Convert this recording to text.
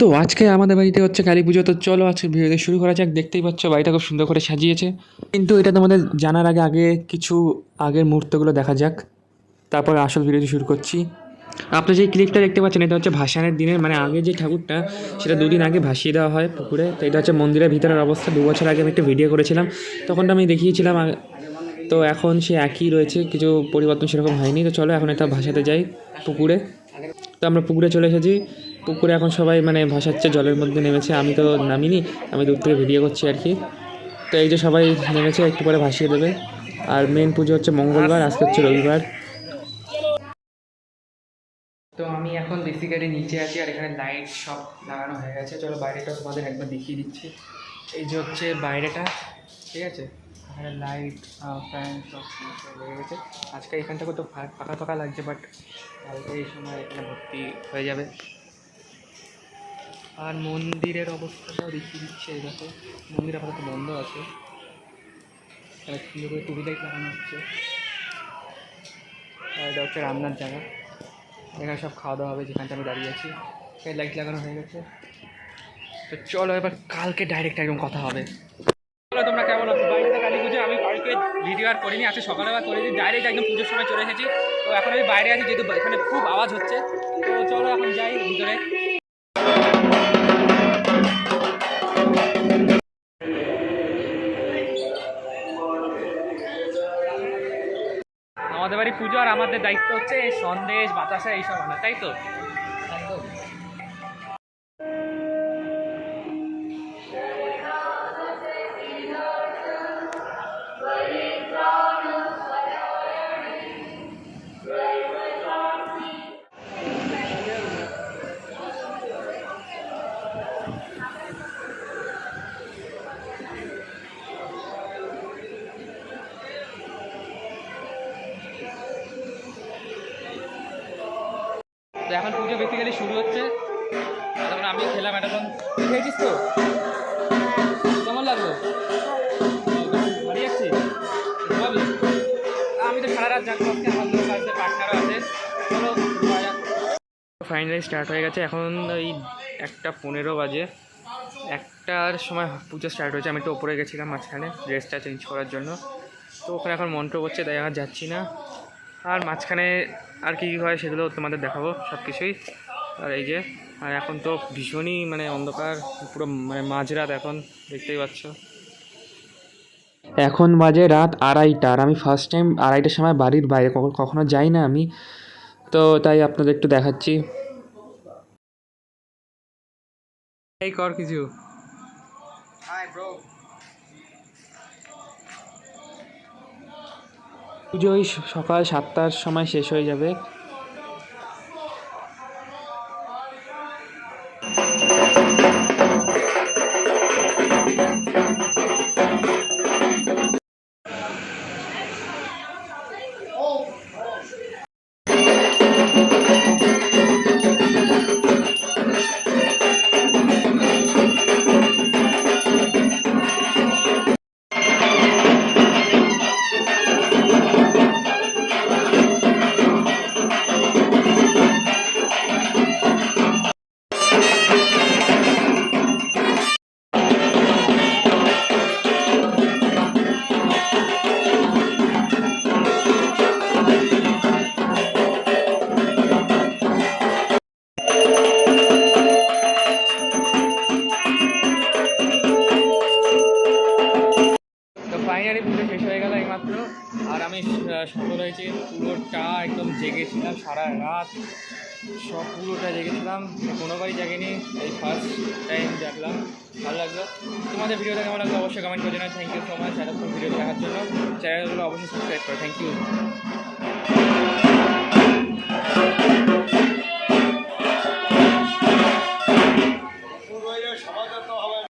তো আজকে আমাদের বাড়িতে হচ্ছে কালী পুজো, তো চলো আজকে ভিডিওতে শুরু করা যাক। দেখতেই পাচ্ছ বাড়িটা খুব সুন্দর করে সাজিয়েছে। কিন্তু এটা তোমাদের জানার আগে আগে কিছু আগের মুহূর্তগুলো দেখা যাক। তারপর আসল ভিডিওটি শুরু করছি। আপনি যে ক্লিপটা দেখতে পাচ্ছেন, এটা হচ্ছে ভাসানের দিনের মানে আগে যে ঠাকুরটা, সেটা দুদিন আগে ভাসিয়ে দেওয়া হয় পুকুরে। তো এটা হচ্ছে মন্দিরের ভিতরের অবস্থা। দু বছর আগে আমি একটা ভিডিও করেছিলাম। তখন আমি দেখিয়েছিলাম তো এখন সে একই রয়েছে, কিছু পরিবর্তন সেরকম হয়নি। তো চলো এখন এটা ভাসাতে যাই পুকুরে। তো আমরা পুকুরে চলে এসেছি। পুকুরে এখন সবাই মানে ভাসাচ্ছে জলের মধ্যে নেমেছে, আমি তো নামিনি, আমি দূর থেকে ভিডিও করছি আর কি। তো এই যে সবাই নেমেছে, একটু পরে ভাসিয়ে দেবে। আর মেন পুজো হচ্ছে মঙ্গলবার, আজকে হচ্ছে রবিবার। তো আমি এখন বেসিক্যালি নিচে আছি, আর এখানে লাইট সব লাগানো হয়ে গেছে। চলো বাইরেটা তোমাদের একবার দেখিয়ে দিচ্ছি। এই যে হচ্ছে বাইরেটা, ঠিক আছে? এখানে লাইট ফ্যান সব লেগে গেছে। আজকে এখানটা তো ফা- ফাঁকা ফাঁকা লাগছে বাট এই সময় এখানে ভর্তি হয়ে যাবে। আর মন্দিরের অবস্থাটাও দেখিয়ে দিচ্ছে, এই দেখো। মন্দির আপাতত বন্ধ আছে। সুন্দর করে টুবি লাইট লাগানো হচ্ছে। আর এটা হচ্ছে রান্নার জায়গা এখানে সব খাওয়া দাওয়া হবে যেখানটা আমি দাঁড়িয়ে আছি। এখানে লাইট লাগানো হয়ে গেছে। তো চলো এবার কালকে ডাইরেক্ট একদম কথা হবে। চলো তোমরা কেমন আছো? বাড়িতে কালী পুজো, আমি কালকে ভিডিও আর করিনি, আজকে সকালে আবার করেছি ডাইরেক্ট একদম পুজোর সময় চলে এসেছি। তো এখন আমি বাইরে আছি, যেহেতু এখানে খুব আওয়াজ হচ্ছে। তো চলো এখন যাই ভিতরে। আমাদের বাড়ি পুজো আর আমাদের দায়িত্ব হচ্ছে সন্দেশ বাতাসা এইসব আনা তাই তো? তো এখন পুজো বেসিক্যালি শুরু হচ্ছে। তারপরে আমি খেলাম তুই খেয়েছিস তো? কেমন লাগল? বাড়ি যাচ্ছি? আমি তো সারা রাত জাগবো আজকে পার্টনারও আছে। চলো ফাইনালি স্টার্ট হয়ে গেছে। এখন ওই একটা পনেরো বাজে। একটার সময় পুজো স্টার্ট হয়েছে। আমি একটু ওপরে গেছিলাম মাঝখানে। ড্রেসটা চেঞ্জ করার জন্য। তো ওখানে এখন মন্ত্র করছে তাই আমার যাচ্ছি না। আর মাঝখানে আর কি কী হয় সেগুলো তোমাদের দেখাবো সব কিছুই। আর এই যে আর এখন তো ভীষণই মানে অন্ধকার পুরো মানে মাঝরাত এখন দেখতেই পাচ্ছ। এখন বাজে রাত আড়াইটা আর আমি ফার্স্ট টাইম আড়াইটার সময় বাড়ির বাইরে কখনো যাই না আমি। তো তাই আপনাদের একটু দেখাচ্ছি। এই কর কিছু। পুজো ওই সকাল সাতটার সময় শেষ হয়ে যাবে। এইমাত্র আর আমি সকল হয়েছি পুরোটা একদম জেগেছিলাম, সারা রাত সব পুরোটা জেগেছিলাম কোনোবারই জাগিনি, এই ফার্স্ট টাইম জাগলাম। ভালো লাগল। তোমাদের ভিডিওটা কেমন লাগল অবশ্যই কমেন্ট করে জানাই থ্যাংক ইউ সো মাচ এতক্ষণ ভিডিও দেখার জন্য। চ্যানেলগুলো অবশ্যই সাবস্ক্রাইব করো। Thank you